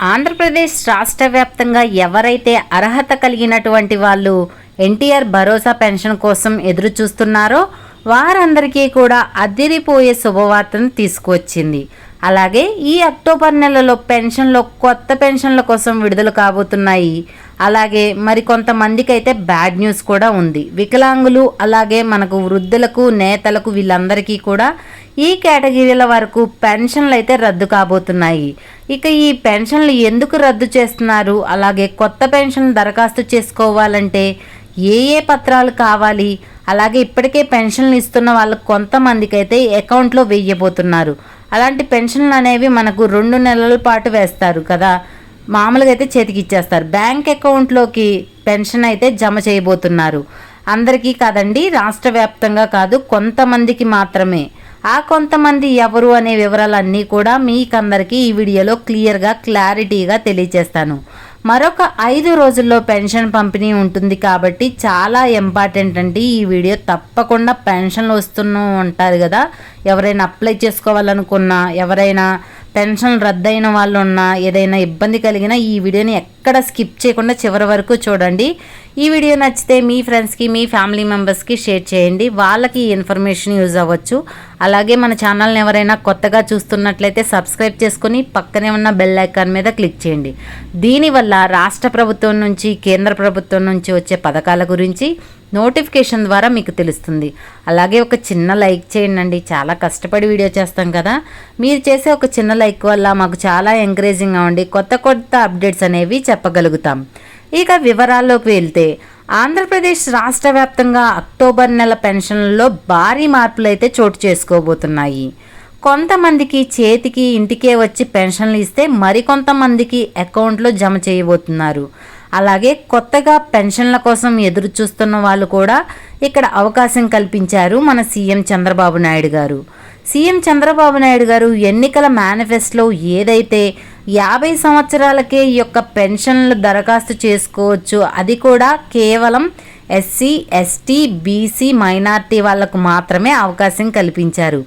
ఆంధ్రప్రదేశ్ రాష్ట్ర వ్యాప్తంగా ఎవరైతే అర్హత కలిగినటువంటి వాళ్ళు ఎన్టీఆర్ భరోసా పెన్షన్ కోసం ఎదురు చూస్తున్నారో వారందరికీ కూడా అదిరిపోయే శుభవార్తను తీసుకువచ్చింది. అలాగే ఈ అక్టోబర్ నెలలో పెన్షన్లో కొత్త పెన్షన్ల కోసం విడుదల కాబోతున్నాయి. అలాగే మరికొంతమందికి అయితే బ్యాడ్ న్యూస్ కూడా ఉంది. వికలాంగులు అలాగే మనకు వృద్ధులకు నేతలకు వీళ్ళందరికీ కూడా ఈ కేటగిరీల వరకు పెన్షన్లు అయితే రద్దు కాబోతున్నాయి. ఇక ఈ పెన్షన్లు ఎందుకు రద్దు చేస్తున్నారు? అలాగే కొత్త పెన్షన్ దరఖాస్తు చేసుకోవాలంటే ఏ ఏ పత్రాలు కావాలి? అలాగే ఇప్పటికే పెన్షన్లు ఇస్తున్న వాళ్ళకు కొంతమందికి అయితే అకౌంట్లో వెయ్యబోతున్నారు అలాంటి పెన్షన్లు అనేవి మనకు రెండు నెలల పాటు వేస్తారు కదా. మామూలుగా అయితే చేతికి ఇచ్చేస్తారు. బ్యాంక్ అకౌంట్లోకి పెన్షన్ అయితే జమ చేయబోతున్నారు. అందరికీ కాదండి రాష్ట్ర వ్యాప్తంగా కాదు కొంతమందికి మాత్రమే. ఆ కొంతమంది ఎవరు అనే వివరాలన్నీ కూడా మీకందరికీ ఈ వీడియోలో క్లియర్గా క్లారిటీగా తెలియజేస్తాను మరొక ఐదు రోజుల్లో పెన్షన్ పంపిణీ ఉంటుంది కాబట్టి చాలా ఇంపార్టెంట్ అండి ఈ వీడియో. తప్పకుండా పెన్షన్లు వస్తూనే ఉంటారు కదా. ఎవరైనా అప్లై చేసుకోవాలనుకున్నా ఎవరైనా టెన్షన్ రద్దయిన వాళ్ళు ఉన్నా ఏదైనా ఇబ్బంది కలిగినా ఈ వీడియోని ఎక్కడ స్కిప్ చేయకుండా చివరి వరకు చూడండి. ఈ వీడియో నచ్చితే మీ ఫ్రెండ్స్కి మీ ఫ్యామిలీ మెంబర్స్కి షేర్ చేయండి. వాళ్ళకి ఈ ఇన్ఫర్మేషన్ యూజ్ అవ్వచ్చు. అలాగే మన ఛానల్ని ఎవరైనా కొత్తగా చూస్తున్నట్లయితే సబ్స్క్రైబ్ చేసుకొని పక్కనే ఉన్న బెల్ ఐకాన్ మీద క్లిక్ చేయండి. దీనివల్ల రాష్ట్ర ప్రభుత్వం నుంచి కేంద్ర ప్రభుత్వం నుంచి వచ్చే పథకాల గురించి నోటిఫికేషన్ ద్వారా మీకు తెలుస్తుంది. అలాగే ఒక చిన్న లైక్ చేయండి చాలా కష్టపడి వీడియో చేస్తాం కదా. మీరు చేసే ఒక చిన్న లైక్ వల్ల మాకు చాలా ఎంకరేజింగ్గా ఉండి కొత్త కొత్త అప్డేట్స్ అనేవి చెప్పగలుగుతాం. ఇక వివరాల్లోకి వెళ్తే ఆంధ్రప్రదేశ్ రాష్ట్ర వ్యాప్తంగా అక్టోబర్ నెల పెన్షన్లలో భారీ మార్పులు అయితే చోటు చేసుకోబోతున్నాయి. కొంతమందికి చేతికి ఇంటికే వచ్చి పెన్షన్లు ఇస్తే మరికొంతమందికి అకౌంట్లో జమ చేయబోతున్నారు. అలాగే కొత్తగా పెన్షన్ల కోసం ఎదురు చూస్తున్న వాళ్ళు కూడా ఇక్కడ అవకాశం కల్పించారు మన సీఎం చంద్రబాబు నాయుడు గారు. సీఎం చంద్రబాబు నాయుడు గారు ఎన్నికల మేనిఫెస్టోలో ఏదైతే యాభై సంవత్సరాలకే ఈ యొక్క పెన్షన్లు దరఖాస్తు చేసుకోవచ్చు అది కూడా కేవలం ఎస్సీ ఎస్టీ బీసీ మైనార్టీ వాళ్ళకు మాత్రమే అవకాశం కల్పించారు.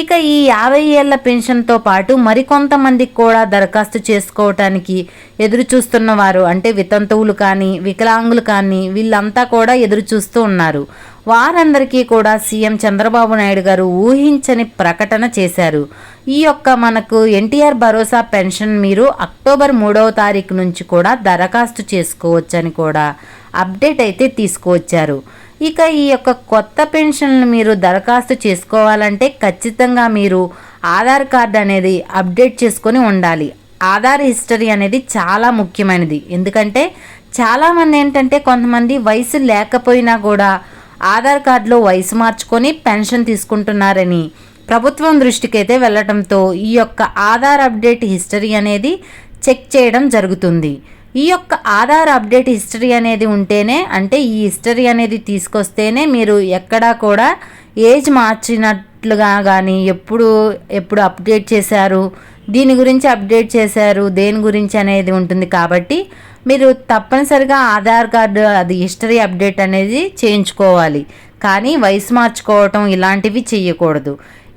ఇక ఈ యాభై ఏళ్ళ పెన్షన్తో పాటు మరికొంతమందికి కూడా దరఖాస్తు చేసుకోవటానికి ఎదురు చూస్తున్న వారు అంటే వితంతువులు కానీ వికలాంగులు కానీ వీళ్ళంతా కూడా ఎదురు చూస్తూ ఉన్నారు. వారందరికీ కూడా సీఎం చంద్రబాబు నాయుడు గారు ఊహించని ప్రకటన చేశారు. ఈ యొక్క మనకు ఎన్టీఆర్ భరోసా పెన్షన్ మీరు అక్టోబర్ మూడవ తారీఖు నుంచి కూడా దరఖాస్తు చేసుకోవచ్చని కూడా అప్డేట్ అయితే తీసుకువచ్చారు. ఇక ఈ యొక్క కొత్త పెన్షన్లు మీరు దరఖాస్తు చేసుకోవాలంటే ఖచ్చితంగా మీరు ఆధార్ కార్డు అనేది అప్డేట్ చేసుకొని ఉండాలి. ఆధార్ హిస్టరీ అనేది చాలా ముఖ్యమైనది. ఎందుకంటే చాలామంది ఏంటంటే కొంతమంది వయసు లేకపోయినా కూడా ఆధార్ కార్డులో వయసు మార్చుకొని పెన్షన్ తీసుకుంటున్నారని ప్రభుత్వం దృష్టికి అయితే వెళ్ళటంతో ఈ యొక్క ఆధార్ అప్డేట్ హిస్టరీ అనేది చెక్ చేయడం జరుగుతుంది. ఈ యొక్క ఆధార్ అప్డేట్ హిస్టరీ అనేది ఉంటేనే అంటే ఈ హిస్టరీ అనేది తీసుకొస్తేనే మీరు ఎక్కడా కూడా ఏజ్ మార్చినట్లుగా కానీ ఎప్పుడు ఎప్పుడు అప్డేట్ చేశారు దీని గురించి అప్డేట్ చేశారు దేని గురించి అనేది ఉంటుంది కాబట్టి మీరు తప్పనిసరిగా ఆధార్ కార్డు అది హిస్టరీ అప్డేట్ అనేది చేయించుకోవాలి. కానీ వయసు మార్చుకోవటం ఇలాంటివి చేయకూడదు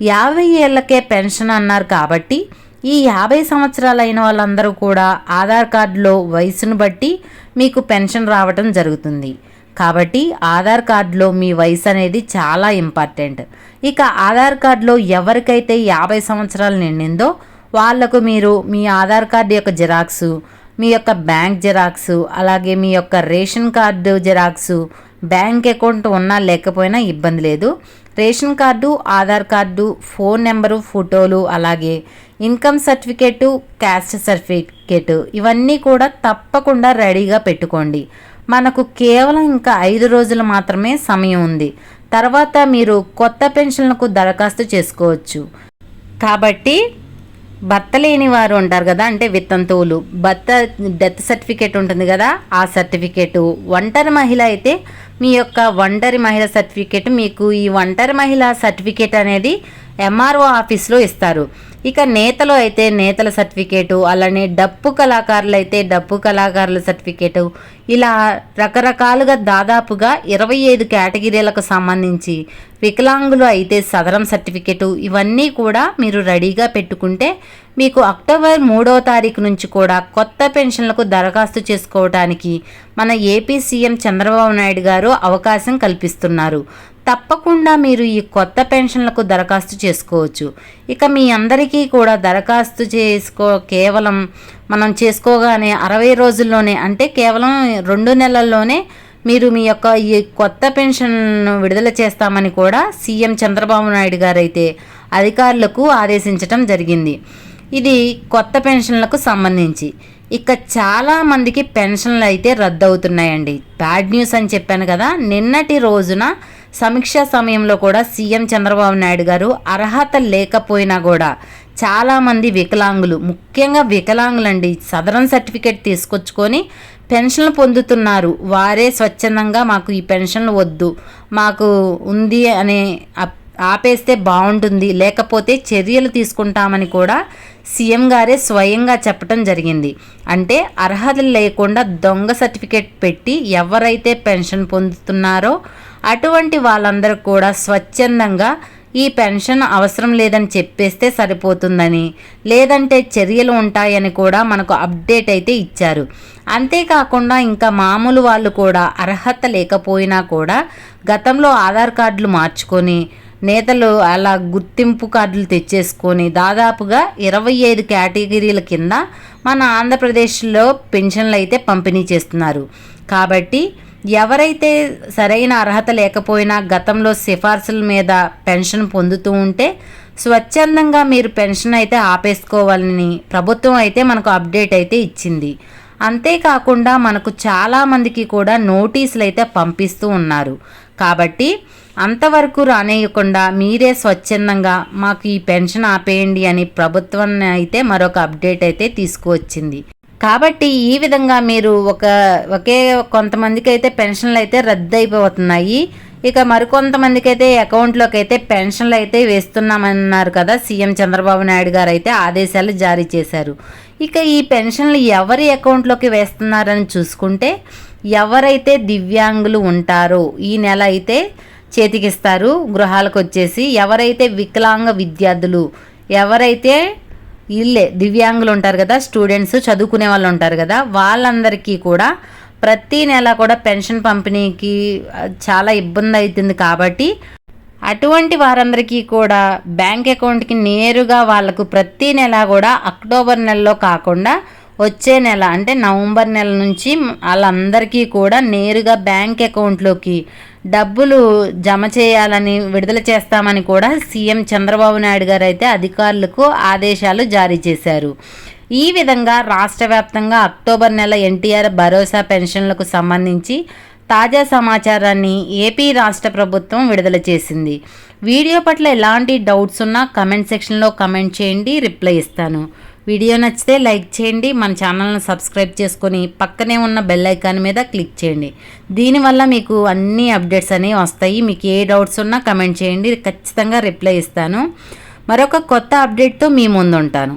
యాభై ఏళ్ళకే పెన్షన్ అన్నారు కాబట్టి ఈ యాభై సంవత్సరాలు అయిన వాళ్ళందరూ కూడా ఆధార్ కార్డులో వయసును బట్టి మీకు పెన్షన్ రావటం జరుగుతుంది. కాబట్టి ఆధార్ కార్డులో మీ వయసు అనేది చాలా ఇంపార్టెంట్. ఇక ఆధార్ కార్డులో ఎవరికైతే యాభై సంవత్సరాలు నిండిందో వాళ్ళకు మీరు మీ ఆధార్ కార్డు యొక్క జిరాక్సు మీ యొక్క బ్యాంక్ జిరాక్సు అలాగే మీ యొక్క ration card xerox bank account ఉన్నా లేకపోయినా ఇబ్బంది లేదు. Ration card Aadhaar card phone number ఫోటోలు అలాగే ఇన్కమ్ సర్టిఫికేటు క్యాస్ట్ సర్టిఫికేట్ ఇవన్నీ కూడా తప్పకుండా రెడీగా పెట్టుకోండి. మనకు కేవలం ఇంకా ఐదు రోజులు మాత్రమే సమయం ఉంది. తర్వాత మీరు కొత్త పెన్షన్లకు దరఖాస్తు చేసుకోవచ్చు. కాబట్టి భర్త లేని వారు ఉంటారు కదా అంటే విత్తంతువులు భర్త డెత్ సర్టిఫికేట్ ఉంటుంది కదా ఆ సర్టిఫికేట్. ఒంటరి మహిళ అయితే మీ యొక్క ఒంటరి మహిళ సర్టిఫికేట్ మీకు ఈ ఒంటరి మహిళ సర్టిఫికేట్ అనేది ఎంఆర్ఓ ఆఫీస్లో ఇస్తారు. ఇక నేతలు అయితే నేతల సర్టిఫికేటు అలానే డప్పు కళాకారులు అయితే డప్పు కళాకారుల సర్టిఫికేటు. ఇలా రకరకాలుగా దాదాపుగా ఇరవై ఐదు కేటగిరీలకు సంబంధించి వికలాంగులు అయితే సదరం సర్టిఫికేటు. ఇవన్నీ కూడా మీరు రెడీగా పెట్టుకుంటే మీకు అక్టోబర్ మూడవ తారీఖు నుంచి కూడా కొత్త పెన్షన్లకు దరఖాస్తు చేసుకోవడానికి మన ఏపీ సీఎం చంద్రబాబు నాయుడు గారు అవకాశం కల్పిస్తున్నారు. తప్పకుండా మీరు ఈ కొత్త పెన్షన్లకు దరఖాస్తు చేసుకోవచ్చు. ఇక మీ అందరికీ కూడా దరఖాస్తు చేసుకో కేవలం మనం చేసుకోగానే అరవై రోజుల్లోనే అంటే కేవలం రెండు నెలల్లోనే మీరు మీ యొక్క ఈ కొత్త పెన్షన్ను విడుదల చేస్తామని కూడా సీఎం చంద్రబాబు నాయుడు గారైతే అధికారులకు ఆదేశించడం జరిగింది. ఇది కొత్త పెన్షన్లకు సంబంధించి. ఇక చాలా మందికి పెన్షన్లు అయితే రద్దు అవుతున్నాయండి బ్యాడ్ న్యూస్ అని చెప్పాను కదా నిన్నటి రోజున సమీక్ష సమయంలో కూడా సీఎం చంద్రబాబు నాయుడు గారు అర్హత లేకపోయినా కూడా చాలామంది వికలాంగులు ముఖ్యంగా వికలాంగులండి సదరన్ సర్టిఫికేట్ తీసుకొచ్చుకొని పెన్షన్లు పొందుతున్నారు. వారే స్వచ్ఛందంగా మాకు ఈ పెన్షన్లు వద్దు మాకు ఉంది అనే ఆపేస్తే బాగుంటుంది లేకపోతే చర్యలు తీసుకుంటామని కూడా సీఎం గారే స్వయంగా చెప్పడం జరిగింది. అంటే అర్హతలు లేకుండా దొంగ సర్టిఫికేట్ పెట్టి ఎవరైతే పెన్షన్ పొందుతున్నారో అటువంటి వాళ్ళందరూ కూడా స్వచ్ఛందంగా ఈ పెన్షన్ అవసరం లేదని చెప్పేస్తే సరిపోతుందని లేదంటే చర్యలు ఉంటాయని కూడా మనకు అప్డేట్ అయితే ఇచ్చారు. అంతేకాకుండా ఇంకా మామూలు వాళ్ళు కూడా అర్హత లేకపోయినా కూడా గతంలో ఆధార్ కార్డులు మార్చుకొని నేతలు అలా గుర్తింపు కార్డులు తెచ్చేసుకొని దాదాపుగా ఇరవై ఐదు కేటగిరీల కింద మన ఆంధ్రప్రదేశ్లో పెన్షన్లు అయితే పంపిణీ చేస్తున్నారు. కాబట్టి ఎవరైతే సరైన అర్హత లేకపోయినా గతంలో సిఫార్సుల మీద పెన్షన్ పొందుతూ ఉంటే స్వచ్ఛందంగా మీరు పెన్షన్ అయితే ఆపేసుకోవాలని ప్రభుత్వం అయితే మనకు అప్డేట్ అయితే ఇచ్చింది. అంతేకాకుండా మనకు చాలామందికి కూడా నోటీసులు అయితే పంపిస్తూ ఉన్నారు. కాబట్టి అంతవరకు రానేయకుండా మీరే స్వచ్ఛందంగా మాకు ఈ పెన్షన్ ఆపేయండి అని ప్రభుత్వం అయితే మరొక అప్డేట్ అయితే తీసుకువచ్చింది. కాబట్టి ఈ విధంగా మీరు ఒక ఒకే కొంతమందికి అయితే పెన్షన్లు అయితే రద్దు అయిపోతున్నాయి ఇక మరికొంతమందికి అయితే అకౌంట్లోకి అయితే పెన్షన్లు అయితే వేస్తున్నామన్నారు కదా సీఎం చంద్రబాబు నాయుడు గారు అయితే ఆదేశాలు జారీ చేశారు. ఇక ఈ పెన్షన్లు ఎవరి అకౌంట్లోకి వేస్తున్నారని చూసుకుంటే ఎవరైతే దివ్యాంగులు ఉంటారో ఈ నెల అయితే చేతికిస్తారు. గృహాలకు వచ్చేసి ఎవరైతే వికలాంగ విద్యార్థులు ఎవరైతే వీళ్ళే దివ్యాంగులు ఉంటారు కదా స్టూడెంట్స్ చదువుకునే వాళ్ళు ఉంటారు కదా వాళ్ళందరికీ కూడా ప్రతి నెల కూడా పెన్షన్ పంపిణీకి చాలా ఇబ్బంది అవుతుంది కాబట్టి అటువంటి వారందరికీ కూడా బ్యాంక్ అకౌంట్కి నేరుగా వాళ్ళకు ప్రతి నెల కూడా అక్టోబర్ నెలలో కాకుండా వచ్చే నెల అంటే నవంబర్ నెల నుంచి వాళ్ళందరికీ కూడా నేరుగా బ్యాంక్ అకౌంట్లోకి డబ్బులు జమ చేయాలని విడుదల చేస్తామని కూడా సీఎం చంద్రబాబు నాయుడు గారు అయితే అధికారులకు ఆదేశాలు జారీ చేశారు. ఈ విధంగా రాష్ట్ర వ్యాప్తంగా అక్టోబర్ నెల ఎన్టీఆర్ భరోసా పెన్షన్లకు సంబంధించి తాజా సమాచారాన్ని ఏపీ రాష్ట్ర ప్రభుత్వం విడుదల చేసింది. వీడియో పట్ల ఎలాంటి డౌట్స్ ఉన్నా కమెంట్ సెక్షన్లో కమెంట్ చేయండి రిప్లై ఇస్తాను. వీడియో నచ్చితే లైక్ చేయండి మన ఛానల్ని సబ్స్క్రైబ్ చేసుకొని పక్కనే ఉన్న బెల్ ఐకాన్ మీద క్లిక్ చేయండి. దీనివల్ల మీకు అన్ని అప్డేట్స్ అనేవి వస్తాయి. మీకు ఏ డౌట్స్ ఉన్నా కమెంట్ చేయండి ఖచ్చితంగా రిప్లై ఇస్తాను. మరొక కొత్త అప్డేట్తో మీ ముందు ఉంటాను